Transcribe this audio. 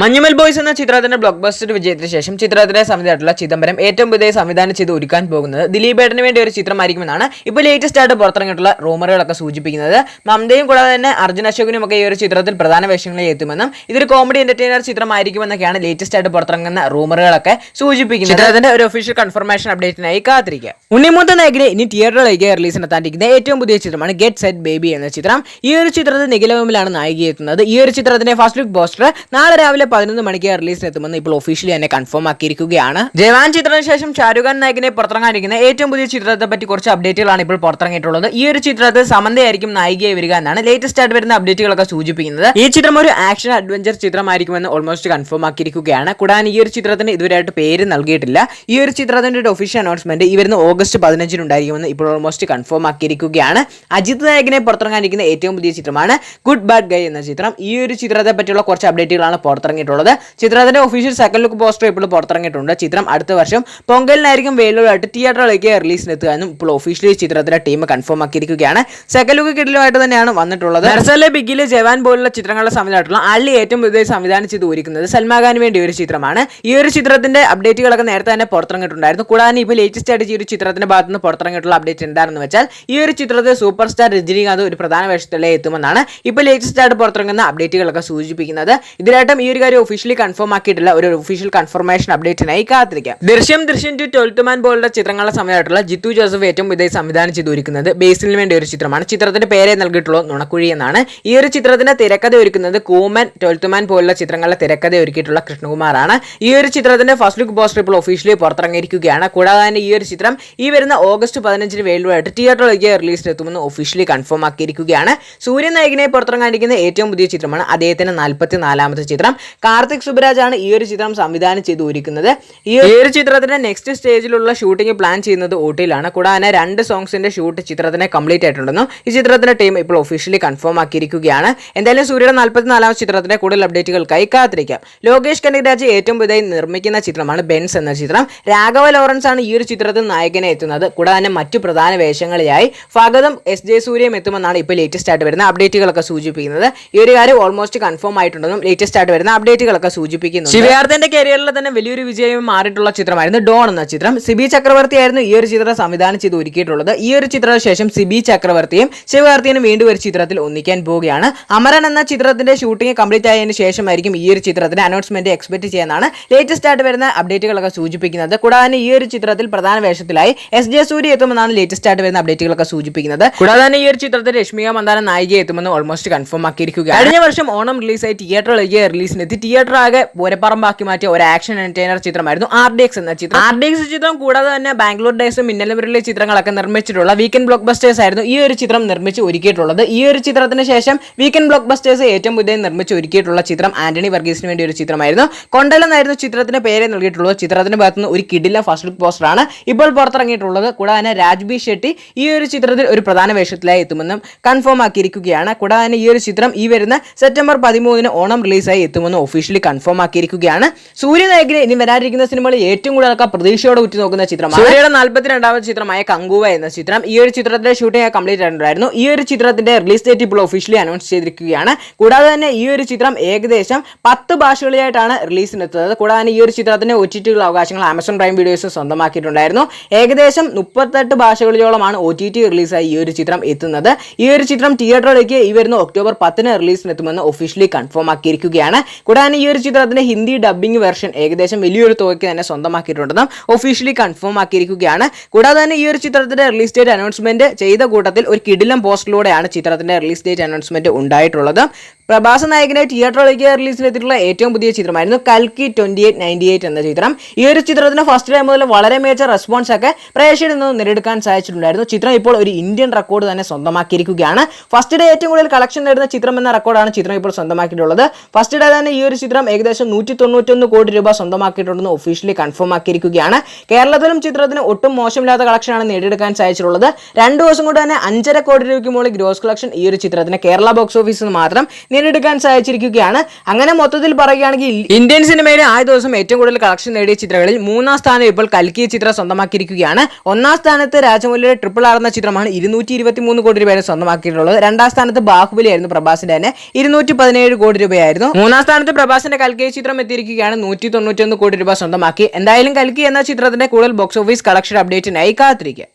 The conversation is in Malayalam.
മഞ്ഞുമൽ ബോയ്സ് എന്ന ചിത്രത്തിന്റെ ബ്ലോക്ക് ബസ്റ്റർ വിജയത്തിന് ശേഷം ചിത്രത്തിന്റെ സംവിധാനമായിട്ടുള്ള ചിദംബരം ഏറ്റവും പുതിയ സംവിധാനം ചെയ്ത് ഒരുക്കാൻ പോകുന്നത് ദിലീപേട്ടന് വേണ്ടി ഒരു ചിത്രമായിരിക്കുമെന്നാണ് ഇപ്പോൾ ലേറ്റസ്റ്റ് ആയിട്ട് പുറത്തിറങ്ങിയിട്ടുള്ള റൂമറുകളൊക്കെ സൂചിപ്പിക്കുന്നത്. മമതയും കൂടാതെ തന്നെ അർജുൻ അശോകനും ഒക്കെ ഈ ഒരു ചിത്രത്തിൽ പ്രധാന വേഷങ്ങളിൽ എത്തുമെന്നും ഇതൊരു കോമഡി എന്റർടൈനർ ചിത്രമായിരിക്കുമെന്നൊക്കെയാണ് ലേറ്റസ്റ്റ് ആയിട്ട് പുറത്തിറങ്ങുന്ന റൂമറുകളൊക്കെ സൂചിപ്പിക്കുന്നത്. ചിത്രത്തിന്റെ ഒരു ഒഫീഷ്യൽ കൺഫർമേഷൻ അപ്ഡേറ്റിനായി കാത്തിരിക്കുക ഉണ്ണിമൂത്ത നായകനെ ഇനി തിയേറ്ററിലേക്ക് റിലീസിനെത്താണ്ടിരിക്കുന്ന ഏറ്റവും പുതിയ ചിത്രമാണ് ഗെറ്റ് സെറ്റ് ബേബി എന്ന ചിത്രം. ഈ ഒരു ചിത്രത്തിൽ നിഖിലവുമിലാണ് നായികയെത്തുന്നത്. ഈ ഒരു ചിത്രത്തിന്റെ ഫസ്റ്റ് ലുക്ക് പോസ്റ്റർ നാളെ രാവിലെ പതിനൊന്ന് മണിക്ക് റിലീസിനെത്തുമെന്ന് ഇപ്പോൾ ഒഫീഷ്യലി തന്നെ കൺഫേം ആക്കിയിരിക്കുകയാണ്. ജവാൻ ചിത്രത്തിന് ശേഷം ഷാരൂഖ് ഖാൻ നായകനെ പുറത്തിറങ്ങാനിരിക്കുന്ന ഏറ്റവും പുതിയ ചിത്രത്തെ പറ്റി കുറച്ച് അപ്ഡേറ്റുകളാണ് ഇപ്പോൾ പുറത്തിറങ്ങിയിട്ടുള്ളത്. ഈ ഒരു ചിത്രത്തിൽ സമന്തയായിരിക്കും നായികയായി വരിക എന്നാണ് ലേറ്റസ്റ്റ് ആയിട്ട് വരുന്ന അപ്ഡേറ്റുകളൊക്കെ സൂചിപ്പിക്കുന്നത്. ഈ ചിത്രം ഒരു ആക്ഷൻ അഡ്വഞ്ചർ ചിത്രമായിരിക്കുമെന്ന് ഓൾമോസ്റ്റ് കൺഫേം ആക്കിയിരിക്കുകയാണ്. കൂടാതെ ഈ ഒരു ചിത്രത്തിന് ഇതുവരെയായിട്ട് പേര് നൽകിയിട്ടില്ല. ഈ ഒരു ചിത്രത്തിന്റെ ഒരു ഒഫീഷ്യൽ അനൗൺസ്മെന്റ് ഈ വരുന്ന ഓഗസ്റ്റ് പതിനഞ്ചിന് ഉണ്ടായിരിക്കുമെന്ന് ഇപ്പോൾ ഓൾമോസ്റ്റ് കൺഫേം ആക്കിയിരിക്കുകയാണ്. അജിത് നായകനെ പുറത്തിറങ്ങാനിരിക്കുന്ന ഏറ്റവും പുതിയ ചിത്രമാണ് ഗുഡ് ബാഡ് ഗൈ എന്ന ചിത്രം. ഈ ഒരു ചിത്രത്തെ പറ്റിയുള്ള കുറച്ച് അപ്ഡേറ്റുകളാണ് പുറത്തിറങ്ങിയിട്ടുള്ളത്. ചിത്രത്തിന്റെ ഒഫീഷ്യൽ സെക്കൻഡ് ലുക്ക് പോസ്റ്റർ ഇപ്പോൾ പുറത്തിറങ്ങിയിട്ടുണ്ട്. ചിത്രം അടുത്ത വർഷം പൊങ്കലിനായിരിക്കും വേലൂരായിട്ട് തിയേറ്ററിലേക്ക് റിലീസിനെത്തുക എന്നും ഇപ്പോൾ ഒഫീഷ്യലി ചിത്രത്തിന്റെ ടീം കൺഫേം ആക്കിയിരിക്കുകയാണ്. സെക്കൻഡ് ലുക്ക് കിടലുമായിട്ട് തന്നെയാണ് വന്നിട്ടുള്ളത്. നർസലെ ബിഗിൽ ജവാൻ പോലുള്ള ചിത്രങ്ങളുടെ സംവിധാനമായിട്ടുള്ള അള്ളി ഏറ്റവും പുതിയ സംവിധാനം ചെയ്ത് ഒരുക്കുന്നത് സൽമാഖാന് വേണ്ടി ഒരു ചിത്രമാണ്. ഈ ഒരു ചിത്രത്തിന്റെ അപ്ഡേറ്റുകളൊക്കെ നേരത്തെ തന്നെ പുറത്തിറങ്ങിയിട്ടുണ്ടായിരുന്നു. കൂടാതെ ഇപ്പോൾ ലേറ്റസ്റ്റ് ആയിട്ട് ഈ ഒരു ചിത്രത്തിന്റെ ഭാഗത്ത് നിന്ന് പുറത്തിറങ്ങിയിട്ടുള്ള അപ്ഡേറ്റ് എന്താണെന്ന് വെച്ചാൽ ഈ ഒരു ചിത്രത്തിൽ സൂപ്പർ സ്റ്റാർ രജനീകാന്ത് ഒരു പ്രധാന വേഷത്തിലേ എത്തുമെന്നാണ് ഇപ്പോൾ ലേറ്റസ്റ്റ് ആയിട്ട് പുറത്തിറങ്ങുന്ന അപ്ഡേറ്റുകളൊക്കെ സൂചിപ്പിക്കുന്നത്. ഇതിലായിട്ടും ഈ ഒരു കാര്യം ഒഫീഷ്യലി കൺഫേം ആക്കിയിട്ടില്ല ഒരു ഒഫീഷ്യൽ കൺഫർമേഷൻ അപ്ഡേറ്റിനായി കാത്തിരിക്കാം. ദൃശ്യം ദൃശ്യം ടു ട്വൽത്ത് മാൻ പോലുള്ള ചിത്രങ്ങളുടെ സമയമായിട്ടുള്ള ജിത്തു ജോസഫ് ഏറ്റവും ഇതേ സംവിധാനം ചെയ്ത് ഒരുക്കുന്നത് ബേസിലിന് വേണ്ടി ഒരു ചിത്രമാണ്. ചിത്രത്തിന്റെ പേരെ നൽകിയിട്ടുള്ളത് നുണക്കുഴി എന്നാണ്. ഈ ഒരു ചിത്രത്തിന്റെ തിരക്കഥ ഒരുക്കുന്നത് കൂമൻ ട്വൽത്ത് മാൻ പോലുള്ള ചിത്രങ്ങളുടെ തിരക്കഥ ഒരുക്കിയിട്ടുള്ള കൃഷ്ണകുമാറാണ്. ഈ ഒരു ചിത്രത്തിന്റെ ഫസ്റ്റ് ലുക്ക് പോസ്റ്റർ ഇപ്പോൾ ഒഫീഷ്യലി പുറത്തിറങ്ങിയിരിക്കുകയാണ്. കൂടാതെ തന്നെ ഈ ഒരു ചിത്രം ഈ വരുന്ന ഓഗസ്റ്റ് പതിനഞ്ചിന് വേൾഡുമായിട്ട് തിയേറ്ററിലേക്ക് റിലീസിനെത്തുമെന്ന് ഒഫീഷ്യലി കൺഫേം ആക്കിയിരിക്കുകയാണ്. സൂര്യൻ നായകനെ പുറത്തിറങ്ങാനിരിക്കുന്ന ഏറ്റവും പുതിയ ചിത്രമാണ് അദ്ദേഹത്തിന്റെ നാൽപ്പത്തി നാലാമത്തെ ചിത്രം. കാർത്തിക് സുബരാജ് ആണ് ഈ ഒരു ചിത്രം സംവിധാനം ചെയ്ത് ഒരുക്കുന്നത്. ഈ ഒരു ചിത്രത്തിന്റെ നെക്സ്റ്റ് സ്റ്റേജിലുള്ള ഷൂട്ടിംഗ് പ്ലാൻ ചെയ്യുന്നത് ഊട്ടിയിലാണ്. കൂടാതെ രണ്ട് സോങ്സിന്റെ ഷൂട്ട് ചിത്രത്തിന് കംപ്ലീറ്റ് ആയിട്ടുണ്ടെന്നും ഈ ചിത്രത്തിന്റെ ടീം ഇപ്പോൾ ഒഫീഷ്യലി കൺഫേം ആക്കിയിരിക്കുകയാണ്. എന്തായാലും സൂര്യയുടെ നാൽപ്പത്തിനാലാം ചിത്രത്തിന്റെ കൂടുതൽ അപ്ഡേറ്റുകൾക്കായി കാത്തിരിക്കാം. ലോകേഷ് കനകരാജ് ഏറ്റവും പുതിയതായി നിർമ്മിക്കുന്ന ചിത്രമാണ് ബെൻസ് എന്ന ചിത്രം. രാഘവ ലോറൻസ് ആണ് ഈ ഒരു ചിത്രത്തിൽ നായകനെ എത്തുന്നത്. കൂടാതെ മറ്റു പ്രധാന വേഷങ്ങളിലായി ഫഗതം എസ് ജെ സൂര്യം എത്തുമെന്നാണ് ഇപ്പോൾ ലേറ്റസ്റ്റ് ആയിട്ട് വരുന്ന അപ്ഡേറ്റുകളൊക്കെ സൂചിപ്പിക്കുന്നത്. ഈ ഒരു കാര്യം ഓൾമോസ്റ്റ് കൺഫേം ആയിട്ടുണ്ടെന്നും ലേറ്റസ്റ്റ് ആയിട്ട് വരുന്ന അപ്ഡേറ്റുകളൊക്കെ സൂചിപ്പിക്കുന്നു ശിവയാർത്തിന്റെ കരിയറിൽ തന്നെ വലിയൊരു വിജയം മാറിയിട്ടുള്ള ചിത്രമായിരുന്നു ഡോൺ എന്ന ചിത്രം. സിബി ചക്രവർത്തി ആയിരുന്നു ഈ ഒരു ചിത്രം സംവിധാനം ചെയ്ത് ഒരുക്കിയിട്ടുള്ളത്. ഈ ഒരു ചിത്രത്തിന് ശേഷം സിബി ചക്രവർത്തിയും ശിവകാർത്തിയനും വീണ്ടും ഒരു ചിത്രത്തിൽ ഒന്നിക്കാൻ പോവുകയാണ്. അമരൻ എന്ന ചിത്രത്തിന്റെ ഷൂട്ടിംഗ് കംപ്ലീറ്റ് ആയതിനു ശേഷമായിരിക്കും ഈ ഒരു ചിത്രത്തിന്റെ അനൗൺസ്മെന്റ് എക്സ്പെക്ട് ചെയ്യുന്നതാണ്. ലേറ്റസ്റ്റ് ആയിട്ട് വരുന്ന അപ്ഡേറ്റുകളൊക്കെ സൂചിപ്പിക്കുന്നത്. കൂടാതെ ഈ ഒരു ചിത്രത്തിൽ പ്രധാന വേഷത്തിലായി എസ് ജെ സൂര്യ എത്തുമെന്നാണ് ലേറ്റസ്റ്റ് ആയിട്ട് വരുന്ന അപ്ഡേറ്റുകളൊക്കെ സൂചിപ്പിക്കുന്നത്. കൂടാതെ തന്നെ ഈ ഒരു ചിത്രത്തിൽ രശ്മിക മന്ദാന നായിക എത്തുമെന്ന് ഓൾമോസ്റ്റ് കൺഫേം ആക്കിയിരിക്കുകയാണ്. കഴിഞ്ഞ വർഷം ഓണം റിലീസായി തിയേറ്ററിലേക്ക് റിലീസിനെത്തി തിയേറ്റർ ആകെ പൂരപ്പറമ്പാക്കി മാറ്റിയ ഒരു ആക്ഷൻ എന്റർടൈനർ ചിത്രമായിരുന്നു ആർ ഡി എക്സ് എന്ന ചിത്രം. ആർ ഡി എക്സ് ചിത്രം കൂടാതെ തന്നെ ബാംഗ്ലൂർ ഡേസും മിന്നലമുരളിലെ ചിത്രങ്ങളൊക്കെ നിർമ്മിച്ചിട്ടുള്ള വീക്കെൻഡ് ബ്ലോക്ക് ബസ്റ്റേഴ്സ് ആയിരുന്നു ഈ ഒരു ചിത്രം നിർമ്മിച്ച് ഒരുക്കിയിട്ടുള്ളത്. ഈ ഒരു ചിത്രത്തിന് ശേഷം വീക്കെൻഡ് ബ്ലോക്ക് ബസ്റ്റേഴ്സ് ഏറ്റവും പുതിയ നിർമ്മിച്ച് ഒരുക്കിയിട്ടുള്ള ചിത്രം ആന്റണി വർഗീസിന് വേണ്ടി ഒരു ചിത്രമായിരുന്നു. കൊണ്ടൽ എന്നായിരുന്നു ചിത്രത്തിന് പേര് നൽകിയിട്ടുള്ളത്. ചിത്രത്തിന്റെ ഭാഗത്തുനിന്ന് ഒരു കിഡില ഫസ്റ്റ് ലുക്ക് പോസ്റ്റർ ആണ് ഇപ്പോൾ പുറത്തിറങ്ങിയിട്ടുള്ളത്. കൂടാതെ തന്നെ രാജ്ബി ഷെട്ടി ഈ ഒരു ചിത്രത്തിൽ ഒരു പ്രധാന വേഷത്തിലായി എത്തുമെന്നും കൺഫേം ആക്കിയിരിക്കുകയാണ്. കൂടാതെ തന്നെ ഈ ഒരു ചിത്രം ഈ വരുന്ന സെപ്റ്റംബർ പതിമൂന്നിന് ഓണം റിലീസായി എത്തുമെന്ന് ഒഫീഷ്യലി കൺഫേം ആക്കിയിരിക്കുകയാണ്. സൂര്യനായകന് ഇനി വരാനിരിക്കുന്ന സിനിമകളിൽ ഏറ്റവും കൂടുതൽ ആൾക്കാർ പ്രതീക്ഷയോടെ ഉറ്റു നോക്കുന്ന ചിത്രമാണ് സൂര്യയുടെ നാൽപ്പത്തിരണ്ടാമത് ചിത്രമായ കങ്കുവ എന്ന ചിത്രം ഈ ഒരു ചിത്രത്തിന്റെ ഷൂട്ടിംഗ് കംപ്ലീറ്റ് ആയിട്ടുണ്ടായിരുന്നു. ഈ ഒരു ചിത്രത്തിന്റെ റിലീസ് ഡേറ്റ് ഇപ്പോൾ ഒഫീഷ്യലി അനൗൺസ് ചെയ്തിരിക്കുകയാണ്. കൂടാതെ തന്നെ ഈ ഒരു ചിത്രം ഏകദേശം പത്ത് ഭാഷകളിലായിട്ടാണ് റിലീസിനെത്തുന്നത് കൂടാതെ തന്നെ ഈ ഒരു ചിത്രത്തിന്റെ ഒ ടി അവകാശങ്ങൾ ആമസോൺ പ്രൈം വീഡിയോസ് സ്വന്തമാക്കിയിട്ടുണ്ടായിരുന്നു. ഏകദേശം മുപ്പത്തെട്ട് ഭാഷകളിലോളമാണ് ഒ ടി ടി റിലീസായി ഈ ഒരു ചിത്രം എത്തുന്നത്. ഈ ഒരു ചിത്രം തിയേറ്ററിലേക്ക് ഈ വരുന്ന ഒക്ടോബർ പത്തിന് റിലീസിനെത്തുമെന്ന് ഒഫീഷ്യലി കൺഫേം ആക്കിയിരിക്കുകയാണ്. കൂടാതെ ഈ ഒരു ചിത്രത്തിന്റെ ഹിന്ദി ഡബ്ബിംഗ് വെർഷൻ ഏകദേശം വലിയൊരു തുകയ്ക്ക് തന്നെ സ്വന്തമാക്കിയിട്ടുണ്ടെന്നും ഒഫീഷ്യലി കൺഫേം ആക്കിയിരിക്കുകയാണ്. കൂടാതെ തന്നെ ഈ ഒരു ചിത്രത്തിന്റെ റിലീസ് ഡേറ്റ് അനൗൺസ്മെന്റ് ചെയ്ത കൂട്ടത്തിൽ ഒരു കിടിലം പോസ്റ്റിലൂടെയാണ് ചിത്രത്തിന്റെ റിലീസ് ഡേറ്റ് അനൗൺസ്മെന്റ് ഉണ്ടായിട്ടുള്ളത്. പ്രഭാസ നായകനെ തിയേറ്ററിലേക്ക് റിലീസിനെത്തിയിട്ടുള്ള ഏറ്റവും പുതിയ ചിത്രമായിരുന്നു കൽക്കി ട്വന്റി എയ്റ്റ് നയന്റി എയ്റ്റ് എന്ന ചിത്രം. ഈ ഒരു ചിത്രത്തിന് ഫസ്റ്റ് ഡേ മുതൽ വളരെ മികച്ച റെസ്പോൺസ് ഒക്കെ പ്രേക്ഷകരിൽ നിന്ന് നേടിയെടുക്കാൻ സാധിച്ചിട്ടുണ്ടായിരുന്നു. ചിത്രം ഇപ്പോൾ ഒരു ഇന്ത്യൻ റെക്കോർഡ് തന്നെ സ്വന്തമാക്കിയിരിക്കുകയാണ്. ഫസ്റ്റ് ഡേ ഏറ്റവും കൂടുതൽ കളക്ഷൻ നേടുന്ന ചിത്രം എന്ന റെക്കോർഡാണ് ചിത്രം ഇപ്പോൾ സ്വന്തമാക്കിയിട്ടുള്ളത്. ഫസ്റ്റ് ഡേ തന്നെ ഈ ഒരു ചിത്രം ഏകദേശം നൂറ്റി തൊണ്ണൂറ്റൊന്ന് കോടി രൂപ സ്വന്തമാക്കിയിട്ടുണ്ടെന്ന് ഒഫീഷ്യലി കൺഫേം ആക്കിയിരിക്കുകയാണ്. കേരളത്തിലും ചിത്രത്തിന് ഒട്ടും മോശമില്ലാത്ത കളക്ഷനാണ് നേടിയെടുക്കാൻ സാധിച്ചിട്ടുള്ളത്. രണ്ട് ദിവസം കൊണ്ട് തന്നെ അഞ്ചര കോടി രൂപയ്ക്ക് മുകളിൽ ഗ്രോസ് കളക്ഷൻ ഈ ഒരു ചിത്രത്തിന് കേരള ബോക്സ് ഓഫീസിൽ മാത്രം നേടിയെടുക്കാൻ സാധിച്ചിരിക്കുകയാണ്. അങ്ങനെ മൊത്തത്തിൽ പറയുകയാണെങ്കിൽ ഇന്ത്യൻ സിനിമയിലെ ആദ്യ ദിവസം ഏറ്റവും കൂടുതൽ കളക്ഷൻ നേടിയ ചിത്രങ്ങളിൽ മൂന്നാം സ്ഥാനം ഇപ്പോൾ കൽക്കി ചിത്രം സ്വന്തമാക്കിയിരിക്കുകയാണ്. ഒന്നാം സ്ഥാനത്ത് രാജമൗലിയുടെ ട്രിപ്പിൾ ആർ എന്ന ചിത്രമാണ് ഇരുന്നൂറ്റി ഇരുപത്തി മൂന്ന് കോടി രൂപയാണ് സ്വന്തമാക്കിയിട്ടുള്ളത്. രണ്ടാം സ്ഥാനത്ത് ബാഹുബലി ആയിരുന്നു പ്രഭാസിന്റെ തന്നെ. ഇരുന്നൂറ്റി പതിനേഴ് കോടി രൂപയായിരുന്നു. മൂന്നാം സ്ഥാനത്ത് സ്ഥാനത്ത് പ്രഭാസിന്റെ കൽക്കി ചിത്രം എത്തിയിരിക്കുകയാണ് നൂറ്റി തൊണ്ണൂറ്റി ഒന്ന് കോടി രൂപ സ്വന്തമാക്കി. എന്തായാലും കൽക്കി എന്ന ചിത്രത്തിന്റെ കൂടുതൽ ബോക്സ് ഓഫീസ് കളക്ഷൻ അപ്ഡേറ്റിനായി കാത്തിരിക്കുക.